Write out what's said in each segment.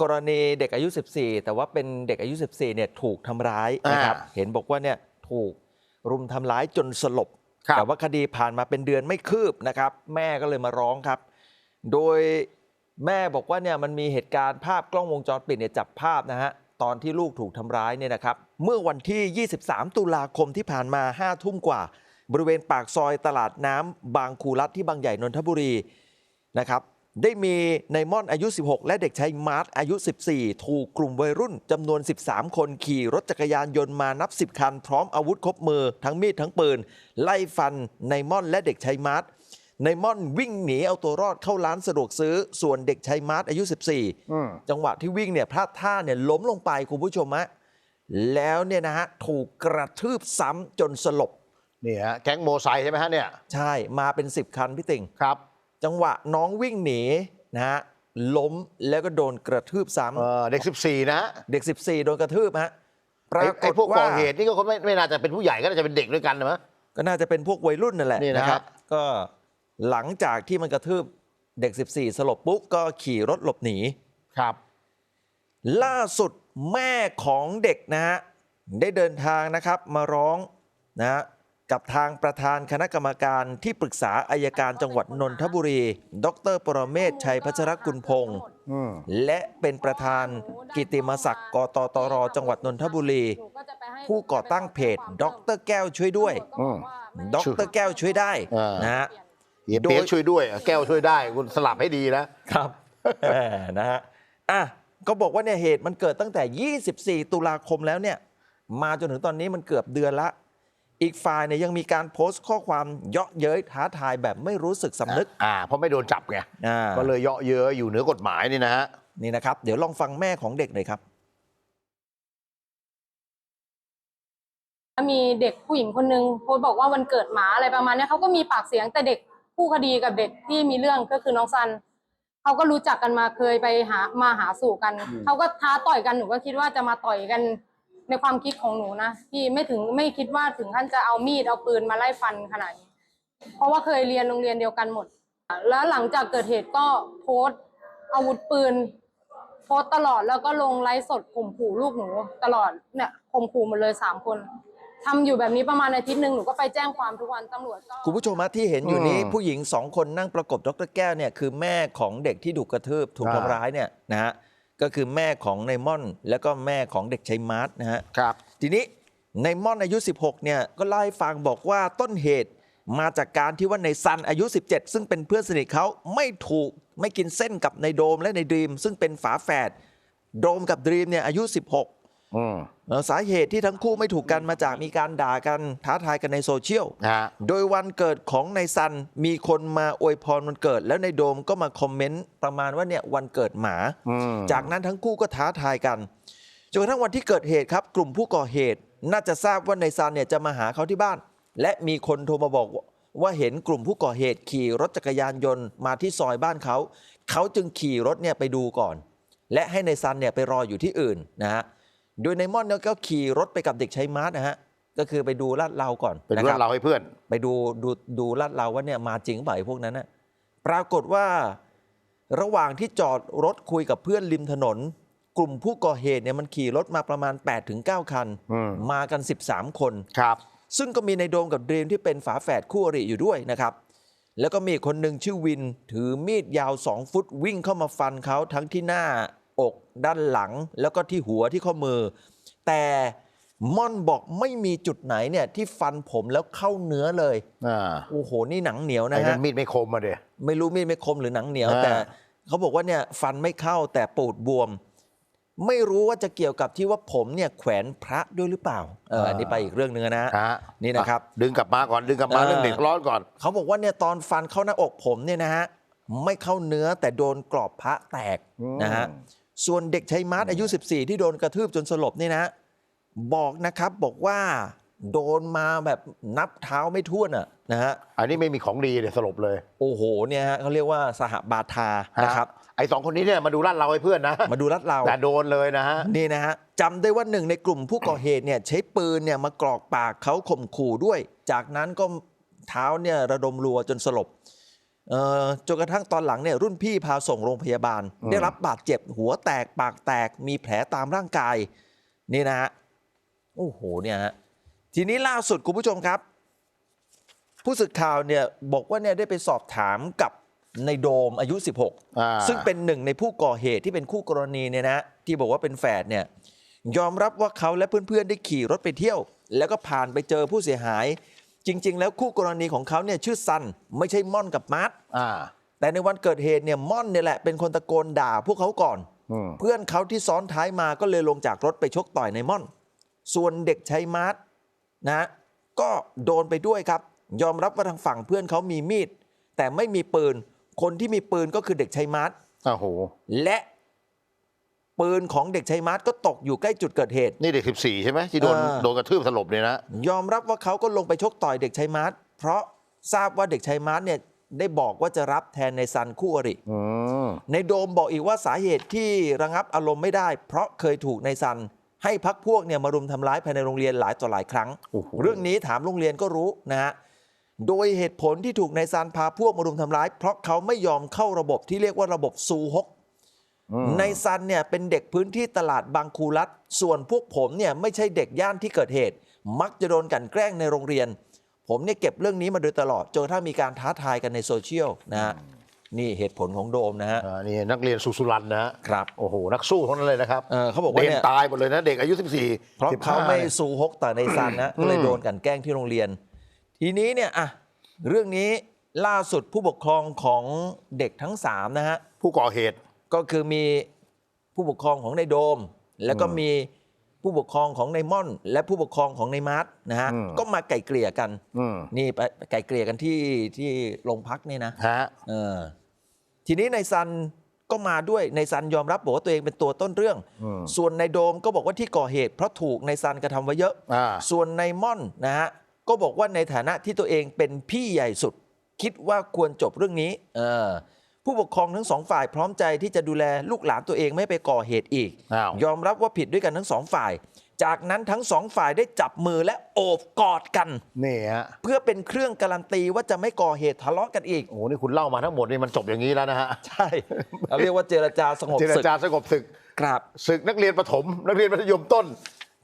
กรณีเด็กอายุ 14 แต่ว่าเป็นเด็กอายุ 14เนี่ยถูกทำร้ายนะครับอ่าเห็นบอกว่าเนี่ยถูกรุมทำร้ายจนสลบครับแต่ว่าคดีผ่านมาเป็นเดือนไม่คืบนะครับ แม่ก็เลยมาร้องครับ โดยแม่บอกว่าเนี่ยมันมีเหตุการณ์ภาพกล้องวงจรปิดเนี่ยจับภาพนะฮะตอนที่ลูกถูกทำร้ายเนี่ยนะครับ เมื่อวันที่ 23 ตุลาคมที่ผ่านมา5ทุ่มกว่า บริเวณปากซอยตลาดน้ำบางคูรัฐที่บางใหญ่นนทบุรีนะครับ ได้มีในม่อนอายุ 16 และเด็กชายมาร์ทอายุ 14 ถูกกลุ่มวัยรุ่นจำนวน 13 คนขี่รถจักรยานยนต์มานับ 10 คัน พร้อมอาวุธครบมือทั้งมีดทั้งปืน ไล่ฟันในม่อนและเด็กชายมาร์ทในม่อนวิ่งหนีเอาตัวรอดเข้าร้านสะดวกซื้อ ส่วนเด็กชายมาร์ทอายุ 14อืมจังหวะที่วิ่งเนี่ยพลาดท่าเนี่ยล้มลงไปคุณผู้ชมฮะแล้วเนี่ยนะฮะถูกกระทืบซ้ำจนสลบนี่ฮะแก๊งโมไซค์ใช่ไหมฮะเนี่ย ใช่มาเป็น 10 คันพี่ติ่งครับ จังหวะน้องวิ่งหนีนะฮะล้มแล้วก็โดนกระทืบซ้เออเด็ก 14 นะฮะำเด็ก 14 โดนกระทืบฮะปราไอ้กไอ้ฏพวกก่ว่า อเหตุนี่ก็ไม่ไม่น่าจะเป็นผู้ใหญ่ก็น่าจะเป็นเด็กด้วยกันนะมั้ย ก็น่าจะเป็นพวกวัยรุ่นนั่นแหละนี่นะนะครับ ก็หลังจากที่มันกระทืบเด็ก 14 สลบปุ๊บก็ขี่รถหลบหนี ครับ ล่าสุดแม่ของเด็กนะฮะได้เดินทางนะครับมาร้องนะฮะ กับทางประธานคณะกรรมการที่ปรึกษาอายการจังหวัดนนทบุรี ดร ปรเมศชัยพัชรกุลพงศ์อืมและเป็นประธานกิติมศักดิ์กตตร จังหวัดนนทบุรี ผู้ก่อตั้งเพจ ดรแก้วช่วยด้วยอืมดรแก้วช่วยได้อ่านนะฮะเฮียโดยเปียกช่วยด้วย แก้วช่วยได้คุณสลับให้ดีนะครับแหมนะฮะอะก็บอกว่าเนี่ยเหตุมันเกิดตั้งแต่ 24 ตุลาคมแล้วเนี่ย มาจนถึงตอนนี้มันเกือบเดือนละ อีกฝ่ายเนี่ยยังมีการโพสต์ข้อความเยาะเย้ยท้าทายแบบไม่รู้สึกสำนึก อ่าเพราะไม่โดนจับไงอ่า ก็เลยเยาะเย้ยอยู่เหนือกฎหมายนี่นะฮะ นี่นะครับ เดี๋ยวลองฟังแม่ของเด็กหน่อยครับ มีเด็กผู้หญิงคนนึงโพสต์บอกว่าวันเกิดหมาอะไรประมาณเนี้ยเขาก็มีปากเสียงแต่เด็กผู้คดีกับเด็กที่มีเรื่องก็คือน้องซันเขาก็รู้จักกันมาเคยไปหามาหาสู่กันอืมเขาก็ท้าต่อยกันหนูก็คิดว่าจะมาต่อยกัน ในความคิดของหนูนะที่ไม่ถึงไม่คิดว่าถึงขั้นจะเอามีดเอาปืนมาไล่ฟันขนาดนี้เพราะว่าเคยเรียนโรงเรียนเดียวกันหมด แล้วหลังจากเกิดเหตุก็โพสต์อาวุธปืน โพสต์ตลอดแล้วก็ลงไลฟ์สดข่มขู่ลูกหนู ตลอดเนี่ยข่มขู่หมดเลยสามคนทำอยู่แบบนี้ประมาณอาทิตย์หนึ่งหนูก็ไปแจ้งความทุกวันตำรวจก็คุณผู้ชมฮะที่เห็นอยู่นี้อืมผู้หญิงสองคนนั่งประกบดรแก้วเนี่ยคือแม่ของเด็กที่ถูกกระทืบถูกอ่าทำร้ายเนี่ยนะฮะ ก็คือแม่ของในม่อน แล้วก็แม่ของเด็กชัยมาร์ทนะฮะครับ ทีนี้ในม่อนอายุ 16 เนี่ยก็เล่าให้ฟังบอกว่าต้นเหตุมาจากการที่ว่าในซันอายุ 17 ซึ่งเป็นเพื่อนสนิทเขาไม่ถูกไม่กินเส้นกับในโดมและในดรีม ซึ่งเป็นฝาแฝดโดมกับดรีมเนี่ยอายุ 16 อืมเอ่อสาเหตุที่ทั้งคู่ไม่ถูกกันมาจากมีการด่ากันท้าทายกันในโซเชียลนะฮะ โดยวันเกิดของในซันมีคนมาอวยพรวันเกิด แล้วในโดมก็มาคอมเมนต์ประมาณว่าเนี่ยวันเกิดหมา อืม จากนั้นทั้งคู่ก็ท้าทายกันจนกระทั่งวันที่เกิดเหตุครับ กลุ่มผู้ก่อเหตุ น่าจะทราบว่าในซันเนี่ยจะมาหาเขาที่บ้าน และมีคนโทรมาบอกว่าเห็นกลุ่มผู้ก่อเหตุขี่รถจักรยานยนต์มาที่ซอยบ้านเขา เขาจึงขี่รถเนี่ยไปดูก่อน และให้ในซันเนี่ยไปรออยู่ที่อื่นนะฮะ โดยในม่อนเนี่ยก็ขี่รถไปกับเด็กชายมาร์ทนะฮะก็คือไปดูลาดเราก่อนเป็นนะเรื่คอรับงเราให้เพื่อน ไปดูดูดูลาดเราว่าเนี่ยมาจริงเปล่าไอ้พวกนั้นนะปรากฏว่าระหว่างที่จอดรถคุยกับเพื่อนริมถนน กลุ่มผู้ก่อเหตุเนี่ยมันขี่รถมาประมาณ 8-9คัน อืม มากัน 13 คน ครับ ซึ่งก็มีในโดมกับดรีมที่เป็นฝาแฝดคู่อริอยู่ด้วยนะครับ แล้วก็มีคนหนึ่งชื่อวินถือมีดยาว 2 ฟุตวิ่งเข้ามาฟันเขาทั้งที่หน้า อก ด้านหลังแล้วก็ที่หัวที่ข้อมือ แต่ม่อนบอกไม่มีจุดไหนเนี่ยที่ฟันผมแล้วเข้าเนื้อเลยอ่าโอ้โหนี่หนังเหนียวไอ้นะนั่ฮะนมีดไม่คมมาเดีย ไม่รู้มีดไม่คมหรือหนังเหนียว อ่า แต่เขาบอกว่าเนี่ยฟันไม่เข้าแต่ปูดบวม ไม่รู้ว่าจะเกี่ยวกับที่ว่าผมเนี่ยแขวนพระด้วยหรือเปล่าเอออันนี้ไปอีกเรื่องหนึ่งนะฮะนี่นะครับอ่ดึงกลับมาก่อนดึงกลับมาเออเรื่องเด็กร้อนก่อน เขาบอกว่าเนี่ยตอนฟันเข้าหน้าอกผมเนี่ยนะฮะไม่เข้าเนื้อแต่โดนกรอบพระแตกอืมนะฮะ ส่วนเด็กชัยมาร์ทอายุ 14 ที่โดนกระทืบจนสลบเนี่ยนะ บอกนะครับบอกว่าโดนมาแบบนับเท้าไม่ท้วนอะนะฮะอันนี้ไม่มีของดีเลยสลบเลย โอ้โหเนี่ยฮะเขาเรียกว่าสหบาทานะครับไอ้สองคนนี้เนี่ยมาดูลาดเราให้เพื่อนนะ มาดูรัดเราแต่โดนเลยนะฮะนี่นะฮะจำได้ว่าหนึ่งในกลุ่มผู้ก่อเหตุเนี่ยใช้ปืนเนี่ยมากรอกปากเขาข่มขู่ด้วย จากนั้นก็เท้าเนี่ยระดมรัวจนสลบเอ่อ จนกระทั่งตอนหลังเนี่ยรุ่นพี่พาส่งโรงพยาบาลอืมได้รับบาดเจ็บหัวแตกปากแตกมีแผลตามร่างกาย นี่นะฮะโอ้โหเนี่ยฮะทีนี้ล่าสุดคุณผู้ชมครับ ผู้สื่อข่าวเนี่ยบอกว่าเนี่ยได้ไปสอบถามกับในโดมอายุ 16อ่าซึ่งเป็นหนึ่งในผู้ก่อเหตุที่เป็นคู่กรณีเนี่ยนะที่บอกว่าเป็นแฝดเนี่ยยอมรับว่าเขาและเพื่อนๆได้ขี่รถไปเที่ยว แล้วก็ผ่านไปเจอผู้เสียหาย จริง ๆ แล้วคู่กรณีของเขาเนี่ยชื่อซันไม่ใช่ม่อนกับมาร์ทอ่า แต่ในวันเกิดเหตุเนี่ยม่อนเนี่ยแหละเป็นคนตะโกนด่าพวกเขาก่อน อืม เพื่อนเขาที่ซ้อนท้ายมาก็เลยลงจากรถไปชกต่อยในม่อน ส่วนเด็กชายมาร์ทนะ ก็โดนไปด้วยครับ ยอมรับว่าทางฝั่งเพื่อนเขามีมีด แต่ไม่มีปืน คนที่มีปืนก็คือเด็กชายมาร์ท โอ้โห และ ปืนของเด็กชายมาร์ทก็ตกอยู่ใกล้จุดเกิดเหตุ นี่เด็ก 14 ใช่ไหมที่โดนเออ โดนกระทืบสลบเนี่ยนะ ยอมรับว่าเขาก็ลงไปชกต่อยเด็กชายมาร์ทเพราะทราบว่าเด็กชายมาร์ทเนี่ยได้บอกว่าจะรับแทนในซันคู่อริ อืมในโดมบอกอีกว่าสาเหตุที่ระงับอารมณ์ไม่ได้ เพราะเคยถูกในซัน ให้พักพวกเนี่ยมารุมทำร้ายภายในโรงเรียนหลายต่อหลายครั้ง โอ้โหเรื่องนี้ถามโรงเรียนก็รู้นะฮะ โดยเหตุผลที่ถูกในซันพาพวกมารุมทำร้าย เพราะเขาไม่ยอมเข้าระบบที่เรียกว่าระบบซูฮกอืม ในซันเนี่ยเป็นเด็กพื้นที่ตลาดบางคูรัฐส่วนพวกผมเนี่ยไม่ใช่เด็กย่านที่เกิดเหตุ มักจะโดนกลันแกล้งในโรงเรียน ผมเนี่ยเก็บเรื่องนี้มาโดยตลอดจนกระทั่งมีการท้าทายกันในโซเชียลนะฮะนี่เหตุผลของโดมนะฮะอ่านี่นักเรียนสุสุรันนะฮะครับโอ้โหนักสู้ทั้งนั้นเลยนะครับเออเขาบอกว่าเด่นเนี่ย ตายหมดเลยนะ เด็กอายุ 14เพราะเขา15ไม่นี่ยซูฮกต่อในซันนะ ก็เลยโดนกลันแกล้งที่โรงเรียน ทีนี้เนี่ยอะเรื่องนี้ล่าสุดผู้ปกครองของเด็กทั้ง 3 นะฮะ ผู้ก่อเหตุ ก็คือมีผู้ปกครองของในโดม แล้วก็อืมมีผู้ปกครองของในม่อน และผู้ปกครองของในมาร์ทนะฮะอืม ก็มาไก่เกลี่ยกัน อืมนี่ไปไก่เกลี่ยกันที่ที่โรงพักนี่นะ ฮะ เออทีนี้ในซันก็มาด้วยในซันยอมรับบอกว่าตัวเองเป็นตัวต้นเรื่อง อืมส่วนในโดมก็บอกว่าที่ก่อเหตุเพราะถูกในซันกระทำไว้เยอะ อ่า ส่วนในม่อนนะฮะก็บอกว่าในฐานะที่ตัวเองเป็นพี่ใหญ่สุด คิดว่าควรจบเรื่องนี้ เออ ผู้ปกครองทั้งสองฝ่ายพร้อมใจที่จะดูแลลูกหลานตัวเองไม่ให้ไปก่อเหตุอีก อ้าว ยอมรับว่าผิดด้วยกันทั้งสองฝ่าย จากนั้นทั้งสองฝ่ายได้จับมือและโอบกอดกัน นี่ฮะเพื่อเป็นเครื่องการันตีว่าจะไม่ก่อเหตุทะเลาะกันอีก โอ้โหนี่คุณเล่ามาทั้งหมดนี่มันจบอย่างนี้แล้วนะฮะใช่เราเรียกว่าเจรจาสงบเจรศึกจาสงบศึก ครับศึกนักเรียนประถม นักเรียนมัธยมต้น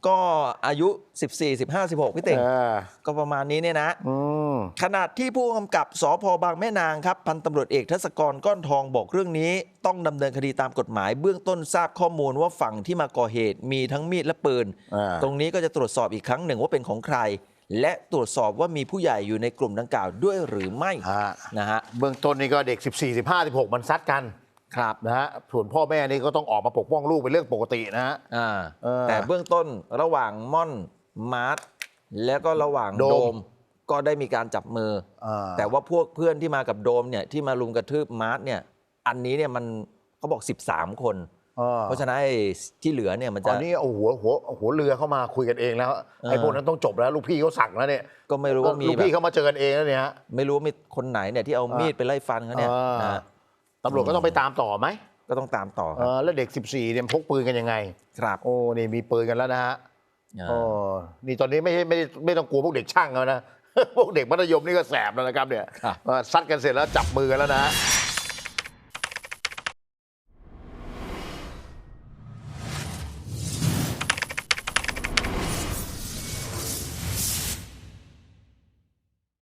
ก็อายุ 14 15 16 พี่เต่งเออก็ประมาณนี้เนี่ยนะ อืม ขณะที่ผู้กำกับสพบางแม่นางครับพันตำรวจเอกทศกรก้อนทองบอกเรื่องนี้ ต้องดำเนินคดีตามกฎหมาย เบื้องต้นทราบข้อมูลว่าฝั่งที่มาก่อเหตุมีทั้งมีดและปืน อ่า ตรงนี้ก็จะตรวจสอบอีกครั้งหนึ่งว่าเป็นของใคร และตรวจสอบว่ามีผู้ใหญ่อยู่ในกลุ่มดังกล่าวด้วยหรือไม่ฮะนะฮะ เบื้องต้นนี่ก็เด็ก 14 15 16 มันซัดกัน ครับนะฮะส่วนพ่อแม่นี่ก็ต้องออกมาปกป้องลูกเป็นเรื่องปกตินะฮะ อ่าเออแต่เบื้องต้นระหว่างม่อนมาร์ทแล้วก็ระหว่างโดมโดมก็ได้มีการจับมือ อ่าแต่ว่าพวกเพื่อนที่มากับโดมเนี่ยที่มารุมกระทืบมาร์ทเนี่ยอันนี้เนี่ยมันเขาบอก 13 คน อ่าเพราะฉะนั้นไอ้ที่เหลือเนี่ยมันตจะ อนนี้เอาหัวหัวหัวเรือเข้ามาคุยกันเองแล้วเออไอ้พวกนั้นต้องจบแล้วลูกพี่เขาสั่งแล้วเนี่ยก็ไม่รู้ว่ามีลูกแบพี่บเขามาเจอกันเองแล้วเนี่ยฮะ ไม่รู้ว่ามีคนไหนเนี่ยที่เอามีดไปไล่ฟันเขาเนี่ยอ่านนะฮะ ตำรวจก็ต้องไปตามต่อไหมก็ต้องตามต่อคเอรับอแล้วเด็ก 14เนี่ยพกปืนกันยังไง ครับโอ้นี่มีปืนกันแล้วนะฮะอ่าโอ้นี่ตอนนี้ไม่ใช่ไม่ได้ไม่ต้องกลัวพวกเด็กช่างแล้วนะพวกเด็กมัธยมนี่ก็แสบแล้วนะครับเนี่ยครับเออซัดกันเสร็จแล้วจับมือกันแล้วนะฮะ